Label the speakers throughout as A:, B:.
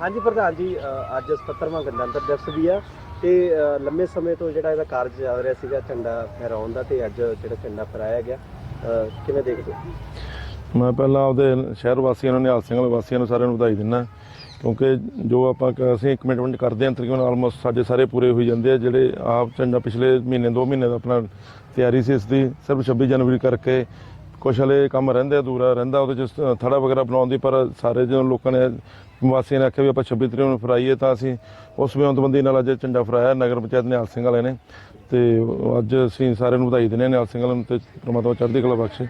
A: ਹਾਂਜੀ ਪ੍ਰਧਾਨ ਜੀ ਅ, ਅੱਜ 77ਵਾਂ ਗਣਤੰਤਰ ਦਿਵਸ ਵੀ ਆ ਤੇ ਅ, ਲੰਮੇ ਸਮੇਂ ਤੋਂ ਜਿਹੜਾ ਇਹਦਾ ਕਾਰਜ ਚੱਲ ਰਿਹਾ ਸੀਗਾ ਝੰਡਾ ਫਹਿਰਾਉਣ ਦਾ ਤੇ ਅੱਜ ਜਿਹੜਾ ਝੰਡਾ ਫਹਿਰਾਇਆ ਗਿਆ ਅ, ਕਿਵੇਂ ਦੇਖਦੇ ਹੋ?
B: ਮੈਂ ਪਹਿਲਾਂ ਆਪਦੇ ਸ਼ਹਿਰ ਵਾਸੀਆਂ ਨੂੰ ਨਿਹਾਲ ਸਿੰਘ ਵਾਲੇ ਵਾਸੀਆਂ ਨੂੰ ਸਾਰਿਆਂ ਨੂੰ ਵਧਾਈ ਦਿੰਦਾ ਕਿਉਂਕਿ ਜੋ ਆਪਾਂ ਕ- ਅਸੀਂ ਕਮਿਟਮੈਂਟ ਕਰਦੇ ਹਾਂ ਤਕਰੀਬਨ ਆਲਮੋਸਟ ਸਾਡੇ ਸਾਰੇ ਪੂਰੇ ਹੋਈ ਜਾਂਦੇ ਆ ਜਿਹੜੇ ਆਪ ਝੰਡਾ ਪਿਛਲੇ ਮਹੀਨੇ ਦੋ ਮਹੀਨੇ ਦਾ ਆਪਣਾ ਤਿਆਰੀ ਸੀ ਇਸ ਦੀ ਸਿਰਫ 26 ਜਨਵਰੀ ਕਰਕੇ ਕੁਛ ਹਲੇ ਕੰਮ ਰਹਿੰਦੇ ਅਧੂਰਾ ਰਹਿੰਦਾ ਉਹਦੇ ਚ ਥੜਾ ਵਗੈਰਾ ਬਣਾਉਣ ਦੀ, ਪਰ ਸਾਰੇ ਜਦੋਂ ਲੋਕਾਂ ਨੇ, ਵਾਸੀਆਂ ਨੇ ਆਖਿਆ ਵੀ ਆਪਾਂ 26 ਤਰੀਕ ਨੂੰ ਫਰਾਈਏ ਤਾਂ ਅਸੀਂ ਉਸ ਵਿਉਂਤਬੰਦੀ ਨਾਲ ਅੱਜ ਝੰਡਾ ਫਰਾਇਆ ਨਗਰ ਪੰਚਾਇਤ ਨਿਹਾਲ ਸਿੰਘ ਵਾਲੇ ਨੇ ਤੇ ਅੱਜ ਅਸੀਂ ਸਾਰਿਆਂ ਨੂੰ ਵਧਾਈ ਦਿੰਦੇ ਹਾਂ ਨਿਹਾਲ ਸਿੰਘ ਵਾਲਿਆਂ ਨੂੰ ਤੇ ਪ੍ਰਮਾਤਮਾ ਚੜ੍ਹਦੀ ਕਲਾ ਬਖਸ਼ੇ।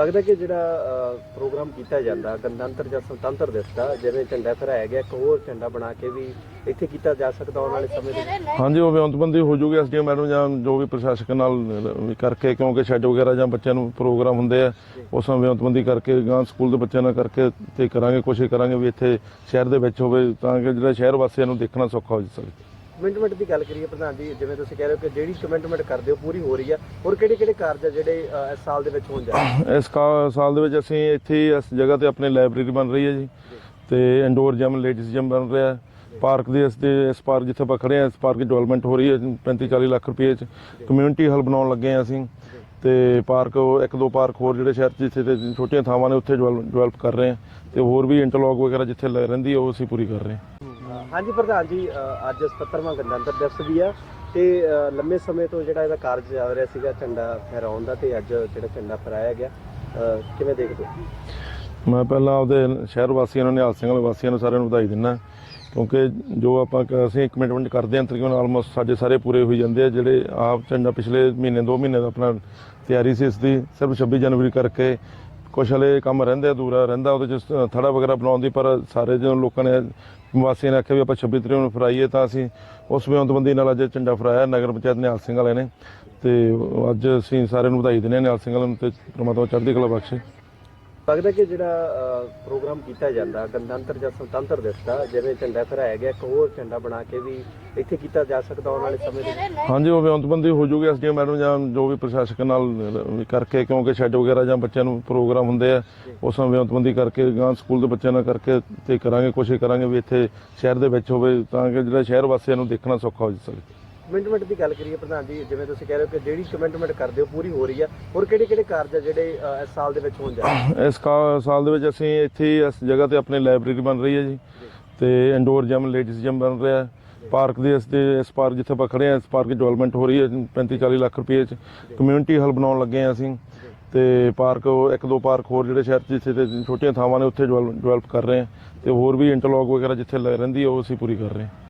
A: ਲੱਗਦਾ ਕਿ ਜਿਹੜਾ ਪ੍ਰੋਗਰਾਮ ਕੀਤਾ ਜਾਂਦਾ ਗਣਤੰਤਰ ਜਾਂ ਸੁਤੰਤਰ ਦਿਵਸ ਦਾ ਜਿਵੇਂ ਝੰਡਾ ਫਹਿਰਾਇਆ ਗਿਆ, ਇੱਕ ਹੋਰ ਝੰਡਾ ਬਣਾ ਕੇ ਵੀ ਇੱਥੇ ਕੀਤਾ ਜਾ ਸਕਦਾ ਆਉਣ ਵਾਲੇ ਸਮੇਂ ਦੇ ਵਿੱਚ।
B: ਹਾਂਜੀ, ਉਹ ਵਿਉਂਤਬੰਦੀ ਹੋ ਜੂਗੀ ਐਸਡੀਐਮ ਮੈਡਮ ਜਾਂ ਜੋ ਵੀ ਪ੍ਰਸ਼ਾਸਕ ਨਾਲ ਵੀ ਕਰਕੇ, ਕਿਉਂਕਿ ਸ਼ੈੱਡ ਵਗੈਰਾ ਜਾਂ ਬੱਚਿਆਂ ਨੂੰ ਪ੍ਰੋਗਰਾਮ ਹੁੰਦੇ ਆ, ਉਸ ਸਮੇਂ ਵਿਉਂਤਬੰਦੀ ਕਰਕੇ ਗਾਂ ਸਕੂਲ ਦੇ ਬੱਚਿਆਂ ਨਾਲ ਕਰਕੇ ਤੇ ਕਰਾਂਗੇ, ਕੋਸ਼ਿਸ਼ ਕਰਾਂਗੇ ਵੀ ਇੱਥੇ ਸ਼ਹਿਰ ਦੇ ਵਿੱਚ ਹੋਵੇ, ਤਾਂ ਕਿ ਜਿਹੜਾ ਸ਼ਹਿਰ ਵਾਸੀਆਂ ਨੂੰ ਦੇਖਣਾ ਸੌਖਾ ਹੋ ਸਕੇ।
A: ਕਮਿਟਮੈਂਟ ਦੀ ਗੱਲ ਕਰੀਏ ਪ੍ਰਧਾਨ ਜੀ ਜਿਵੇਂ ਤੁਸੀਂ ਕਹਿ ਰਹੇ ਹੋ ਕਿ ਜਿਹੜੀ ਕਮਿਟਮੈਂਟ ਕਰਦੇ ਹੋ ਪੂਰੀ ਹੋ ਰਹੀ ਆ। ਹੋਰ ਕਿਹੜੇ ਕਿਹੜੇ ਕਾਰਜ ਆ ਜਿਹੜੇ ਅ, ਇਸ ਸਾਲ ਦੇ ਵਿੱਚ ਹੋਣ ਜਾ ਰਹੇ
B: ਇਸ ਕਾ- ਸਾਲ ਦੇ ਵਿੱਚ ਅਸੀਂ ਇੱਥੇ ਹੀ ਇਸ ਜਗ੍ਹਾ ਤੇ ਆਪਣੀ ਲਾਇਬ੍ਰੇਰੀ ਬਣ ਰਹੀ ਹੈ ਜੀ। ਤੇ ਇੰਡੋਰ ਜਿਮ ਲੇਡੀਜ਼ ਜਿਮ ਬਣ ਰਿਹਾ ਪਾਰਕ ਦੇ ਇਸ ਦੇ ਇਸ ਪਾਰਕ ਜਿੱਥੇ ਆਪਾਂ ਖੜੇ ਆ ਇਸ ਪਾਰਕ ਦੀ ਡਿਵੈਲਪਮੈਂਟ ਹੋ ਰਹੀ ਹੈ 35 40 ਲੱਖ ਰੁਪਏ ਚ। ਕਮਿਊਨਿਟੀ ਹਲ ਬਣਾਉਣ ਲੱਗੇ ਆ ਅਸੀਂ। ਤੇ ਪਾਰਕ ਇੱਕ ਦੋ ਪਾਰਕ ਹੋਰ ਜਿਹੜੇ ਸ਼ਹਿਰ 'ਚ ਜਿੱਥੇ ਤੇ ਛੋਟੀਆਂ ਥਾਵਾਂ ਨੇ ਉੱਥੇ ਡਿਵੈਲਪ ਕਰ ਰਹੇ ਆ ਤੇ ਹੋਰ ਵੀ ਇੰਟਰਲੌਕ ਵਗੈਰਾ ਜਿੱਥੇ ਲ- ਰਹਿੰਦੀ ਹੈ ਉਹ ਅਸੀਂ ਪੂਰੀ ਕਰ ਰਹੇ ਹਾਂ।
A: ਹਾਂਜੀ ਪ੍ਰਧਾਨ ਜੀ ਅ, ਅੱਜ 77ਵਾਂ ਗਣਤੰਤਰ ਦਿਵਸ ਵੀ ਆ ਤੇ ਅ, ਲੰਮੇ ਸਮੇਂ ਤੋਂ ਜਿਹੜਾ ਇਹਦਾ ਕਾਰਜ ਚੱਲ ਰਿਹਾ ਸੀਗਾ ਝੰਡਾ ਫਹਿਰਾਉਣ ਦਾ ਤੇ ਅੱਜ ਜਿਹੜਾ ਝੰਡਾ ਫਹਿਰਾਇਆ ਗਿਆ ਅ, ਕਿਵੇਂ ਦੇਖਦੇ ਹੋ?
B: ਮੈਂ ਪਹਿਲਾਂ ਆਪਦੇ ਸ਼ਹਿਰ ਵਾਸੀਆਂ ਨੂੰ ਨਿਹਾਲ ਸਿੰਘ ਵਾਲੇ ਵਾਸੀਆਂ ਨੂੰ ਸਾਰਿਆਂ ਨੂੰ ਵਧਾਈ ਦਿੰਦਾ ਕਿਉਂਕਿ ਜੋ ਆਪਾਂ ਕ- ਅਸੀਂ ਕਮਿਟਮੈਂਟ ਕਰਦੇ ਹਾਂ ਤਕਰੀਬਨ ਆਲਮੋਸਟ ਸਾਡੇ ਸਾਰੇ ਪੂਰੇ ਹੋਈ ਜਾਂਦੇ ਆ ਜਿਹੜੇ ਆਪ ਝੰਡਾ ਪਿਛਲੇ ਮਹੀਨੇ ਦੋ ਮਹੀਨੇ ਦਾ ਆਪਣਾ ਤਿਆਰੀ ਸੀ ਇਸ ਦੀ ਸਿਰਫ 26 ਜਨਵਰੀ ਕਰਕੇ ਕੁਛ ਹਲੇ ਕੰਮ ਰਹਿੰਦੇ ਅਧੂਰਾ ਰਹਿੰਦਾ ਉਹਦੇ ਚ ਥੜਾ ਵਗੈਰਾ ਬਣਾਉਣ ਦੀ, ਪਰ ਸਾਰੇ ਜਦੋਂ ਲੋਕਾਂ ਨੇ, ਵਾਸੀਆਂ ਨੇ ਆਖਿਆ ਵੀ ਆਪਾਂ 26 ਤਰੀਕ ਨੂੰ ਫਰਾਈਏ ਤਾਂ ਅਸੀਂ ਉਸ ਵਿਉਂਤਬੰਦੀ ਨਾਲ ਅੱਜ ਝੰਡਾ ਫਰਾਇਆ ਨਗਰ ਪੰਚਾਇਤ ਨਿਹਾਲ ਸਿੰਘ ਵਾਲੇ ਨੇ। ਤੇ ਅੱਜ ਅਸੀਂ ਸਾਰਿਆਂ ਨੂੰ ਵਧਾਈ ਦਿੰਦੇ ਹਾਂ ਨਿਹਾਲ ਸਿੰਘ ਵਾਲਿਆਂ ਨੂੰ ਤੇ ਪ੍ਰਮਾਤਮਾ ਚੜ੍ਹਦੀ ਕਲਾ ਬਖਸ਼ੇ।
A: ਲੱਗਦਾ ਕਿ ਜਿਹੜਾ ਪ੍ਰੋਗਰਾਮ ਕੀਤਾ ਜਾਂਦਾ ਗਣਤੰਤਰ ਜਾਂ ਸੁਤੰਤਰ ਦਿਵਸ ਦਾ ਜਿਵੇਂ ਝੰਡਾ ਫਹਿਰਾਇਆ ਗਿਆ ਇੱਕ ਹੋਰ ਝੰਡਾ ਬਣਾ ਕੇ ਵੀ ਇੱਥੇ ਕੀਤਾ ਜਾ ਸਕਦਾ ਆਉਣ ਵਾਲੇ ਸਮੇਂ ਦੇ ਵਿੱਚ।
B: ਹਾਂਜੀ ਉਹ ਵਿਉਂਤਬੰਦੀ ਹੋ ਜੂਗੀ ਐਸਡੀਐਮ ਮੈਡਮ ਜਾਂ ਜੋ ਵੀ ਪ੍ਰਸ਼ਾਸਕ ਨਾਲ ਕਰਕੇ ਕਿਉਂਕਿ ਸ਼ੈੱਡ ਵਗੈਰਾ ਜਾਂ ਬੱਚਿਆਂ ਨੂੰ ਪ੍ਰੋਗਰਾਮ ਹੁੰਦੇ ਆ ਉਸ ਨੂੰ ਵਿਉਂਤਬੰਦੀ ਕਰਕੇ ਗਾਂ ਸਕੂਲ ਦੇ ਬੱਚਿਆਂ ਨਾਲ ਕਰਕੇ ਤੇ ਕਰਾਂਗੇ ਕੋਸ਼ਿਸ਼ ਕਰਾਂਗੇ ਵੀ ਇੱਥੇ ਸ਼ਹਿਰ ਦੇ ਵਿੱਚ ਹੋਵੇ ਤਾਂ ਕਿ ਜਿਹੜਾ ਸ਼ਹਿਰ ਵਾਸੀਆਂ ਨੂੰ ਦੇਖਣਾ ਸੌਖਾ ਹੋ ਸਕੇ।
A: ਕਮਿਟਮੈਂਟ ਦੀ ਗੱਲ ਕਰੀਏ ਪ੍ਰਧਾਨ ਜੀ ਜਿਵੇਂ ਤੁਸੀਂ ਕਹਿ ਰਹੇ ਹੋ ਕਿ ਜਿਹੜੀ ਕਮਿਟਮੈਂਟ ਕਰਦੇ ਹੋ ਪੂਰੀ ਹੋ ਰਹੀ ਆ। ਹੋਰ ਕਿਹੜੇ ਕਿਹੜੇ ਕਾਰਜ ਆ ਜਿਹੜੇ ਅ, ਇਸ ਸਾਲ ਦੇ ਵਿੱਚ ਹੋਣ ਜਾ ਰਹੇ
B: ਇਸ ਕਾ- ਸਾਲ ਦੇ ਵਿੱਚ ਅਸੀਂ ਇੱਥੇ ਹੀ ਇਸ ਜਗ੍ਹਾ ਤੇ ਆਪਣੀ ਲਾਇਬ੍ਰੇਰੀ ਬਣ ਰਹੀ ਹੈ ਜੀ। ਤੇ ਇੰਡੋਰ ਜਿਮ ਲੇਡੀਜ਼ ਜਿਮ ਬਣ ਰਿਹਾ ਪਾਰਕ ਦੇ ਇਸ ਦੇ ਇਸ ਪਾਰਕ ਜਿੱਥੇ ਆਪਾਂ ਖੜੇ ਆ ਇਸ ਪਾਰਕ ਦੀ ਡਿਵੈਲਪਮੈਂਟ ਹੋ ਰਹੀ ਹੈ। 35 40 ਲੱਖ ਰੁਪਏ ਚ ਕਮਿਊਨਿਟੀ ਹਲ ਬਣਾਉਣ ਲੱਗੇ ਆ ਅਸੀਂ। ਤੇ ਪਾਰਕ ਇੱਕ ਦੋ ਪਾਰਕ ਹੋਰ ਜਿਹੜੇ ਸ਼ਹਿਰ 'ਚ ਜਿੱਥੇ ਤੇ ਛੋਟੀਆਂ ਥਾਵਾਂ ਨੇ ਉੱਥੇ ਡਿਵੈਲਪ ਕਰ ਰਹੇ ਆ ਤੇ ਹੋਰ ਵੀ ਇੰਟਰਲੌਕ ਵਗੈਰਾ ਜਿੱਥੇ ਲ- ਰਹਿੰਦੀ ਹੈ ਉਹ ਅਸੀਂ ਪੂਰੀ ਕਰ ਰਹੇ ਹਾਂ।